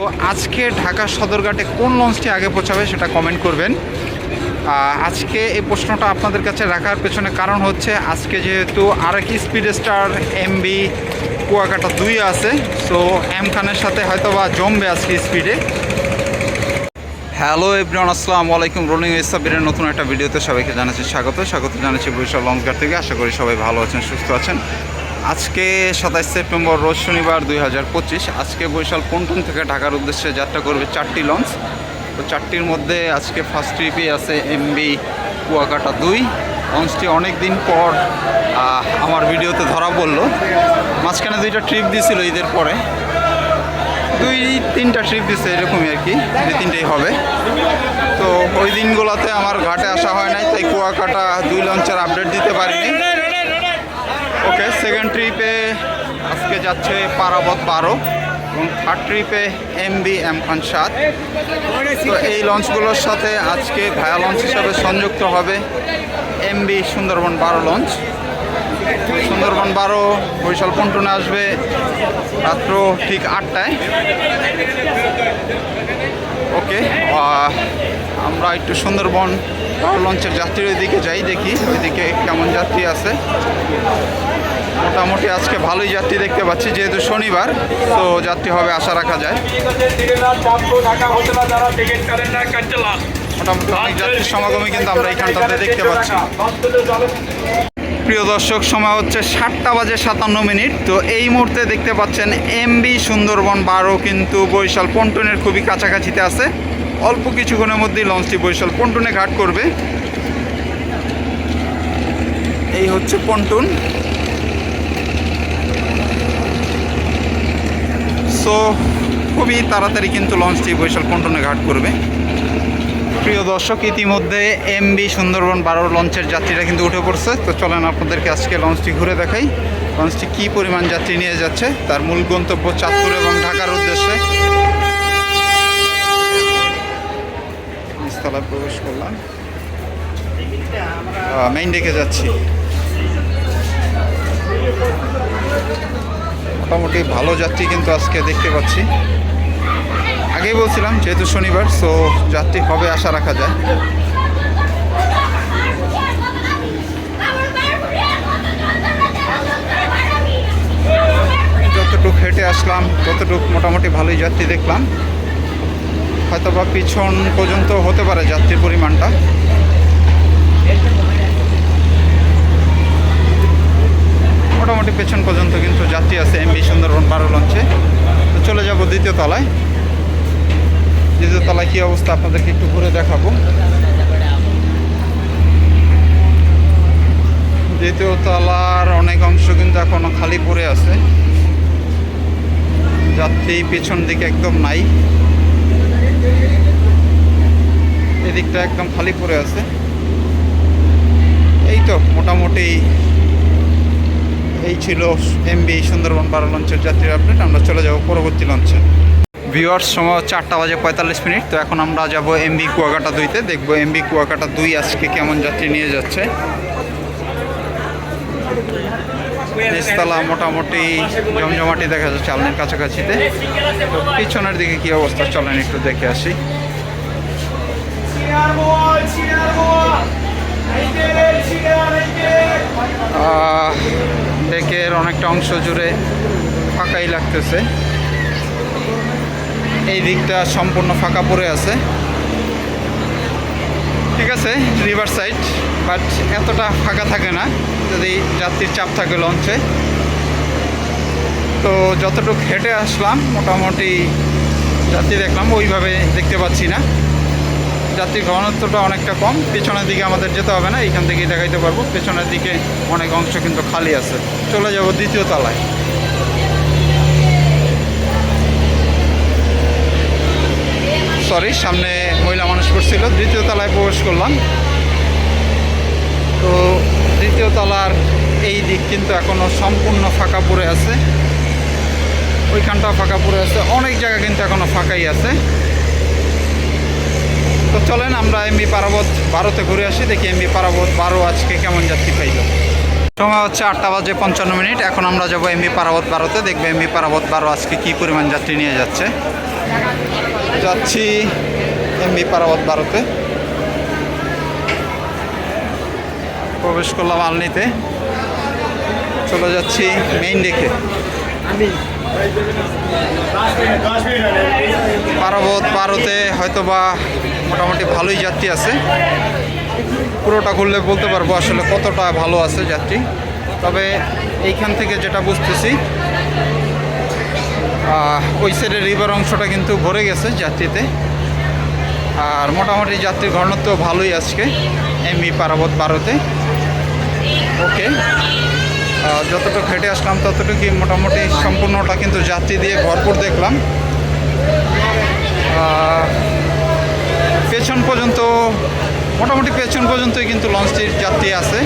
তো আজকে ঢাকা সদরঘাটে কোন লঞ্চটি আগে পৌঁছাবে সেটা কমেন্ট করবেন। আজকে এই প্রশ্নটা আপনাদের কাছে রাখার পেছনে কারণ হচ্ছে আজকে যেহেতু আরেক স্পিড স্টার এমবি কুয়াকাটা দুই আছে সো এম খানের সাথে হয়তো বা জমবে আজকে স্পিডে। হ্যালো এভরিওয়ান আসসালামু আলাইকুম। রোলিং ইসাবিরের নতুন একটা ভিডিওতে সবাইকে জানাচ্ছি স্বাগত। স্বাগত জানাচ্ছি বরিশাল লঞ্চঘাট থেকে। আশা করি সবাই ভালো আছেন, সুস্থ আছেন। আজকে সাতাইশ সেপ্টেম্বর, রোজ শনিবার দুই হাজার পঁচিশ। আজকে বরিশাল পন্টন থেকে ঢাকার উদ্দেশ্যে যাত্রা করবে চারটি লঞ্চ। তো চারটির মধ্যে আজকে ফার্স্ট ট্রিপে আছে এমবি কুয়াকাটা দুই। লঞ্চটি অনেক দিন পর আমার ভিডিওতে ধরা পড়ল। মাঝখানে দুইটা ট্রিপ দিয়েছিল ঈদের পরে। দুই, তিনটা ট্রিপ দিচ্ছে এরকমই আর কি দুই তিনটেই হবে। তো ওই দিনগুলোতে আমার ঘাটে আসা হয় নাই, তাই কুয়াকাটা দুই লঞ্চের আপডেট দিতে পারিনি। সেকেন্ড ট্রিপে আজকে যাচ্ছে পারাবত বারো এবং থার্ড ট্রিপে এম বি এম খান সাত তো এই লঞ্চগুলোর সাথে আজকে ভায়া লঞ্চ হিসাবে সংযুক্ত হবে এম বি সুন্দরবন বারো লঞ্চ সুন্দরবন বারো বরিশাল পন্টনে আসবে রাত্র ঠিক আটটায়। ওকে আমরা একটু সুন্দরবন লঞ্চের যাত্রীর দিকে যাই দেখি ওইদিকে কেমন যাত্রী আছে। মোটামুটি আজকে ভালোই যাত্রী দেখতে পাচ্ছি, যেহেতু শনিবার, তো যাত্রী হবে আশা রাখা যায়। মোটামুটি অনেক যাত্রীর সমাগমই কিন্তু আমরা এইখানটাতে দেখতে পাচ্ছি। প্রিয় দর্শক, সময় হচ্ছে সাতটা বাজে সাতান্ন মিনিট, তো এই মুহূর্তে দেখতে পাচ্ছেন এমবি সুন্দরবন বারো কিন্তু বরিশাল পন্টনের খুবই কাছাকাছিতে আছে। অল্প কিছুক্ষণের মধ্যেই লঞ্চটি বরিশাল পন্টনে ঘাট করবে। এই হচ্ছে পন্টন। সো খুবই তাড়াতাড়ি কিন্তু লঞ্চটি বরিশাল পন্টনে ঘাট করবে। প্রিয় দর্শক, ইতিমধ্যে এমবি সুন্দরবন বারো লঞ্চের যাত্রীরা কিন্তু উঠে পড়ছে। তো চলেন আপনাদেরকে আজকে লঞ্চটি ঘুরে দেখাই। লঞ্চটি কী পরিমাণ যাত্রী নিয়ে যাচ্ছে, তার মূল গন্তব্য চাঁদপুর এবং ঢাকার উদ্দেশ্যে। প্রবেশ করলাম। মেইন ডেকে যাচ্ছি। মোটামুটি ভালো যাত্রী কিন্তু আজকে দেখতে পাচ্ছি। আগেই বলছিলাম, যেহেতু শনিবার সো যাত্রী হবে আশা রাখা যায়। যতটুকু হেঁটে আসলাম, ততটুকু মোটামুটি ভালোই যাত্রী দেখলাম। হয়তো বা পিছন পর্যন্ত হতে পারে যাত্রীর পরিমাণটা। মোটামুটি পেছন পর্যন্ত কিন্তু যাত্রী আছে এমবি সুন্দরবন বারো লঞ্চে তো চলে যাব দ্বিতীয় তলায়। দ্বিতীয় তলায় কী অবস্থা আপনাদেরকে একটু ঘুরে দেখাবো। দ্বিতীয় তলার অনেক অংশ কিন্তু এখনও খালি পড়ে আছে। যাত্রী পেছন দিকে একদম নাই। এদিকটা একদম খালি পড়ে আছে। এই তো মোটামুটি এই ছিল এমবি সুন্দরবন বারো লঞ্চের যাত্রীর আপডেট আমরা চলে যাব পরবর্তী লঞ্চে ভিউয়ার্স সময় চারটা বাজে পঁয়তাল্লিশ মিনিট। তো এখন আমরা যাব এমবি কুয়াকাটা দুইতে। দেখব এমবি কুয়াকাটা দুই আজকে কেমন যাত্রী নিয়ে যাচ্ছে। মোটামুটি জমজমাটি দেখা যাচ্ছে আলনের কাছাকাছিতে। পিছনের দিকে কি অবস্থা? চলেন একটু দেখে আসি। অনেকটা অংশ জুড়ে ফাঁকাই লাগতেছে। এই দিকটা সম্পূর্ণ ফাঁকা পড়ে আছে। ঠিক আছে রিভার সাইড বাট এতটা ফাঁকা থাকে না, যদি যাত্রীর চাপ থাকে লঞ্চে। তো যতটুকু হেঁটে আসলাম, মোটামুটি যাত্রী দেখলাম, ওইভাবে দেখতে পাচ্ছি না। যাত্রীর ঘনত্বটা অনেকটা কম। পেছনের দিকে আমাদের যেতে হবে না, এইখান থেকেই দেখাইতে পারব। পেছনের দিকে অনেক অংশ কিন্তু খালি আছে। চলে যাব দ্বিতীয় তলায়। সরি সামনে মহিলা মানুষ পড়ছিল দ্বিতীয় তলায় প্রবেশ করলাম। তো দ্বিতীয় তলার এই দিক কিন্তু এখনও সম্পূর্ণ ফাঁকা পড়ে আছে। ওইখানটাও ফাঁকা পড়ে আছে। অনেক জায়গা কিন্তু এখনও ফাঁকাই আছে। চলেন আমরা এমবি পারাবত বারোতে ঘুরে আসি, দেখি এমবি পারাবত বারো আজকে কেমন যাত্রী পাইল। সময় হচ্ছে আটটা বাজে পঞ্চান্ন মিনিট, এখন আমরা যাব এমবি পারাবত বারোতে, দেখব এমবি পারাবত বারো আজকে কী পরিমাণ যাত্রী নিয়ে যাচ্ছে। যাচ্ছি এমবি পারাবত বারোতে। প্রবেশ করলাম আলনিতে। চলে যাচ্ছি মেইন ডেকে পারাবত বারোতে হয়তো বা মোটামুটি ভালোই যাত্রী আছে। পুরোটা ঘুরলে বলতে পারব আসলে কতটা ভালো আছে যাত্রী। তবে এইখান থেকে যেটা বুঝতেছি ওই সাইডের রিভার অংশটা কিন্তু ভরে গেছে যাত্রীতে। আর মোটামুটি যাত্রীর ঘনত্ব ভালোই আজকে এমবি পারাবত বারোতে। ওকে যতটুকু হেঁটে আসলাম ততটুকুই মোটামুটি সম্পূর্ণটা কিন্তু যাত্রী দিয়ে ভরপুর দেখলাম। পেছন পর্যন্ত, মোটামুটি পেছন পর্যন্তই কিন্তু লঞ্চটির যাত্রী আছে।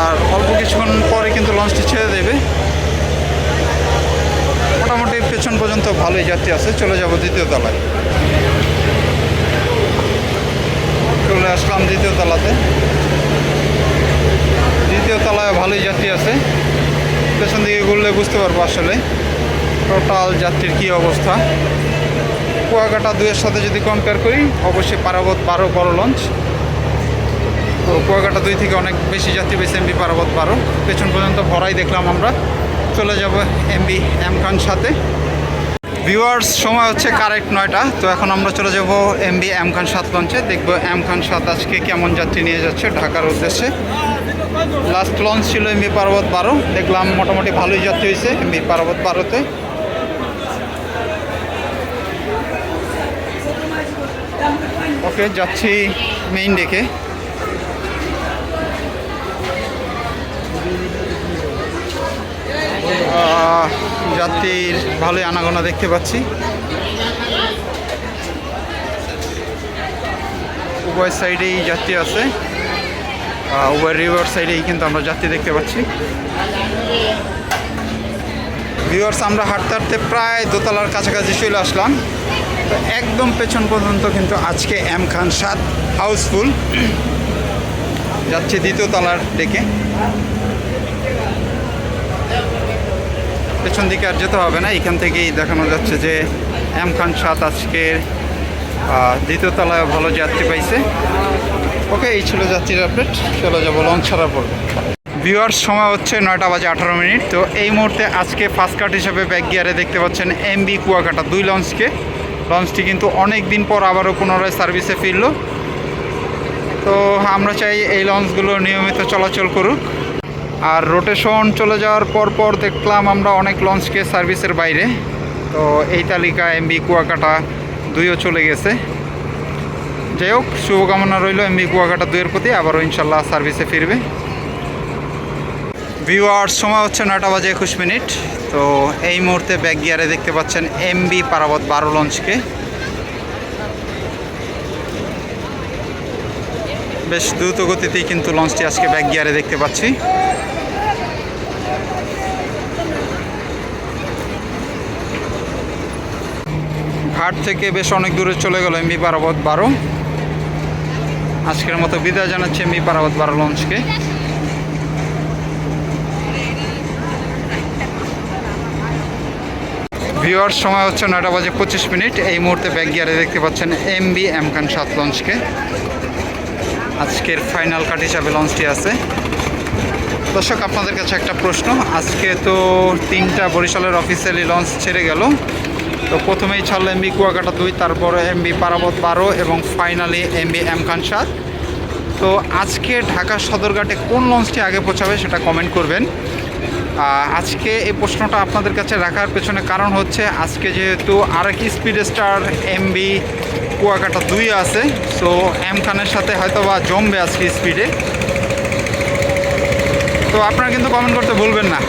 আর অল্প কিছুক্ষণ পরে কিন্তু লঞ্চটি ছেড়ে দেবে। মোটামুটি পেছন পর্যন্ত ভালোই যাত্রী আছে। চলে যাব দ্বিতীয় তলায়। চলে আসলাম দ্বিতীয় তলাতে। দ্বিতীয় তলায় ভালোই যাত্রী আছে। পেছন দিকে ঘুরলে বুঝতে পারব আসলে টোটাল যাত্রীর কী অবস্থা। কুয়াকাটা দুইয়ের সাথে যদি কম্পেয়ার করি, অবশ্যই পারাবত বারো বড় লঞ্চ তো কুয়াকাটা দুই থেকে অনেক বেশি যাত্রী পেয়েছে এমবি পারাবত বারো। পেছন পর্যন্ত ভরাই দেখলাম আমরা। চলে যাব এমবি এম খান সাথে। ভিউয়ার্স সময় হচ্ছে কারেক্ট নয়টা। তো এখন আমরা চলে যাব এমবি এম খান সাত লঞ্চে দেখব এম খান সাত আজকে কেমন যাত্রী নিয়ে যাচ্ছে ঢাকার উদ্দেশ্যে। লাস্ট লঞ্চ ছিল এমবি পার্বত বারো। দেখলাম মোটামুটি ভালোই যাত্রী হয়েছে এমবি পার্বত বারোতে। ওকে যাচ্ছি মেইন ডেকে যাত্রীর ভালোই আনাগোনা দেখতে পাচ্ছি। উভয় সাইডেই যাত্রী আছে। উভয় রিভার সাইডেই কিন্তু আমরা যাত্রী দেখতে পাচ্ছি। ভিউয়ার্স আমরা হাঁটতে হাঁটতে প্রায় দোতলার কাছাকাছি চলে আসলাম। একদম পেছন পর্যন্ত কিন্তু আজকে এম খান সাত হাউসফুল। যাচ্ছে দ্বিতীয় তলার ডেকে পেছন দিকে আর যেতে হবে না, এখান থেকেই দেখানো যাচ্ছে যে এম খান সাত আজকের দ্বিতীয় তলায় ভালো যাত্রী পাইছে। ওকে, এই ছিল যাত্রীর আপডেট। চলে যাব লঞ্চ ছাড়া পর ভিউয়ার্স, সময় হচ্ছে নয়টা বাজে আঠারো মিনিট। তো এই মুহূর্তে আজকে ফার্স্ট কাট হিসেবে ব্যাক গিয়ারে দেখতে পাচ্ছেন এমবি কুয়াকাটা দুই লঞ্চকে। লঞ্চটি কিন্তু অনেক দিন পর আবারও পুনরায় সার্ভিসে ফিরল। তো আমরা চাই এই লঞ্চগুলো নিয়মিত চলাচল করুক। আর রোটেশন চলে যাওয়ার পর পর দেখলাম আমরা অনেক লঞ্চকে সার্ভিসের বাইরে। তো এই তালিকা এমবি কুয়াকাটা দুইও চলে গেছে। যাই হোক, শুভকামনা রইল এমবি কুয়াকাটা দুইয়ের প্রতি। আবারও ইনশাল্লাহ সার্ভিসে ফিরবে। ভিউয়ার্স, সময় হচ্ছে নয়টা বাজে একুশ মিনিট। তো এই মুহূর্তে ব্যাক গিয়ারে দেখতে পাচ্ছেন এমবি পারাবত বারো লঞ্চকে। বেশ দ্রুত গতিতেই কিন্তু লঞ্চটি আজকে ব্যাক গিয়ারে দেখতে পাচ্ছি। ঘাট থেকে বেশ অনেক দূরে চলে গেল এমবি পারাবত বারো। আজকের মতো বিদায় জানাচ্ছি এমবি পারাবত বারো লঞ্চকে। ভিওয়ার সময় হচ্ছে নয়টা বাজে পঁচিশ মিনিট। এই মুহূর্তে ব্যাক গিয়ারে দেখতে পাচ্ছেন এম বি এম খান সাত লঞ্চকে আজকের ফাইনাল কাট হিসাবে লঞ্চটি আছে। দর্শক, আপনাদের কাছে একটা প্রশ্ন। আজকে তো তিনটা বরিশালের অফিসিয়ালি লঞ্চ ছেড়ে গেল। তো প্রথমেই ছাড়লো এমবি কুয়াকাটা দুই, তারপরে এমবি পারাবত বারো এবং ফাইনালি এমবি এম খান সাত। তো আজকে ঢাকা সদরঘাটে কোন লঞ্চটি আগে পৌঁছাবে সেটা কমেন্ট করবেন। আজকে এই প্রশ্নটা আপনাদের কাছে রাখার পেছনে কারণ হচ্ছে আজকে যেহেতু আরেক স্পিড স্টার এমবি কুয়াকাটা দুই আছে সো এম খানের সাথে হয়তো বা জমবে আজকে স্পিডে তো আপনারা কিন্তু কমেন্ট করতে ভুলবেন না।